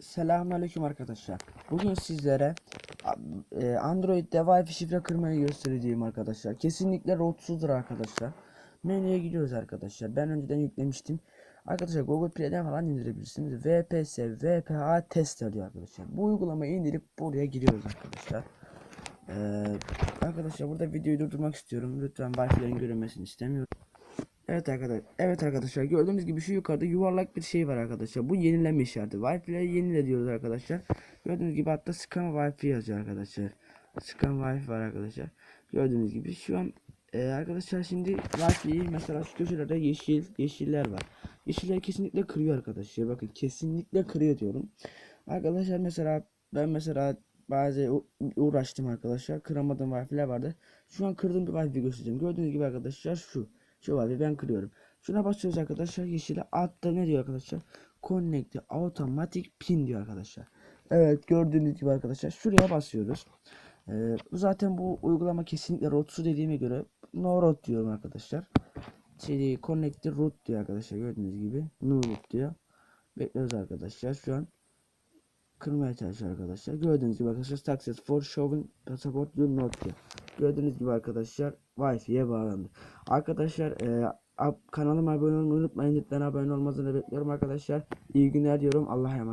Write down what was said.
Selamünaleyküm arkadaşlar. Bugün sizlere e, Android'de Wi-Fi şifre kırmayı göstereceğim arkadaşlar. Kesinlikle rotsuzdur arkadaşlar. Menüye gidiyoruz arkadaşlar. Ben önceden yüklemiştim. Arkadaşlar Google Play'den falan indirebilirsiniz. VPS, VPA tester diyor arkadaşlar. Bu uygulamayı indirip buraya giriyoruz arkadaşlar. Ee, arkadaşlar burada videoyu durdurmak istiyorum. Lütfen Wi-Fi'lerin görünmesini istemiyorum. Evet arkadaşlar. Evet arkadaşlar gördüğünüz gibi şu yukarıda yuvarlak bir şey var arkadaşlar. Bu yenileme işareti. Wi-Fi'leri yenile diyoruz arkadaşlar. Gördüğünüz gibi hatta scan Wi-Fi yazıyor arkadaşlar. Scan Wi-Fi var arkadaşlar. Gördüğünüz gibi şu an e, arkadaşlar şimdi Wi-Fi'yi mesela şu köşelerde yeşil yeşiller var. Yeşiller kesinlikle kırıyor arkadaşlar. Bakın kesinlikle kırıyor diyorum. Arkadaşlar mesela ben mesela bazı uğraştım arkadaşlar. Kıramadığım Wi-Fi'ler vardı. Şu an kırdığım bir Wi-Fi göstereceğim. Gördüğünüz gibi arkadaşlar şu. Şu Wi-Fi ben kırıyorum. Şuna basıyoruz arkadaşlar yeşile. Altta ne diyor arkadaşlar? Connect Automatic Pin diyor arkadaşlar. Evet gördüğünüz gibi arkadaşlar şuraya basıyoruz. Ee, zaten bu uygulama kesinlikle rotsuz dediğime göre no root diyorum arkadaşlar. Şey, connect root diyor arkadaşlar gördüğünüz gibi. No root diyor. Bekliyoruz arkadaşlar. Şu an kırmaya çalışıyor arkadaşlar. Gördüğünüz gibi arkadaşlar success for showing passport you not diyor. Gördüğünüz gibi arkadaşlar Wi-Fi'ye bağlandı. Arkadaşlar e, ab- kanalıma abone olmayı unutmayın. Lütfen abone olmanızı bekliyorum arkadaşlar. İyi günler diyorum. Allah'a emanet.